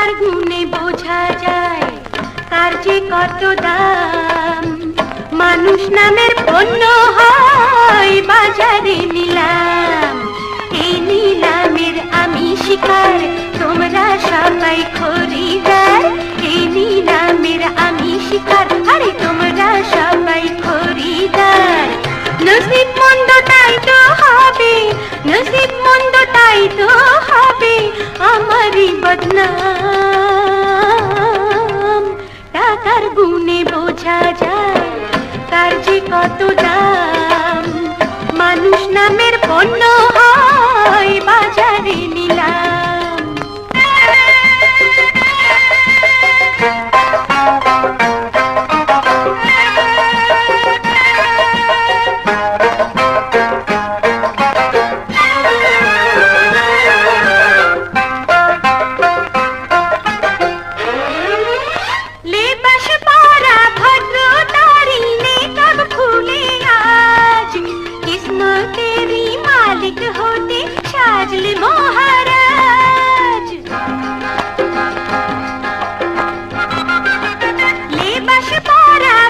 তার গুণে বোঝা যায়, তার যে কত দাম। মানুষ নামের পণ্য হয়, বাজারে নিলাম। এই নিলামের আমি শিকার, তোমরা সবাই খরিদার। এই নিলামের আমি শিকার, আরে তোমরা সবাই খরিদার। নসিব মন্দ তাই তো হবে, নসিব মন্দ তাই তো হবে আমারই বদনাম। টাকার গুণে বোঝা যায় তার যে কত দাম। মানুষ নামের পণ্য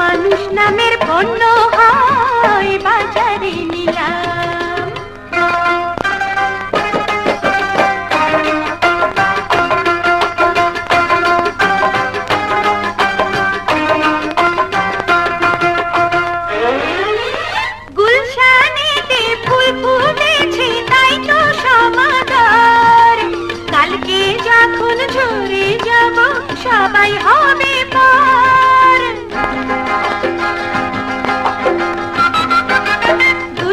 মানুষ নামের পণ্য হয় বাজারে নিলাম।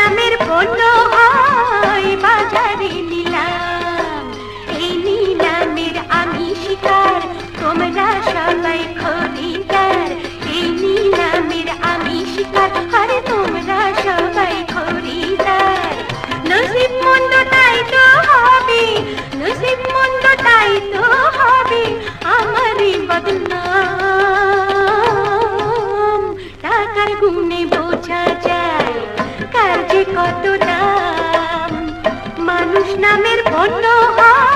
নামের পণ্য হয় বাজারে কত নাম মানুষ নামের পণ্য হয়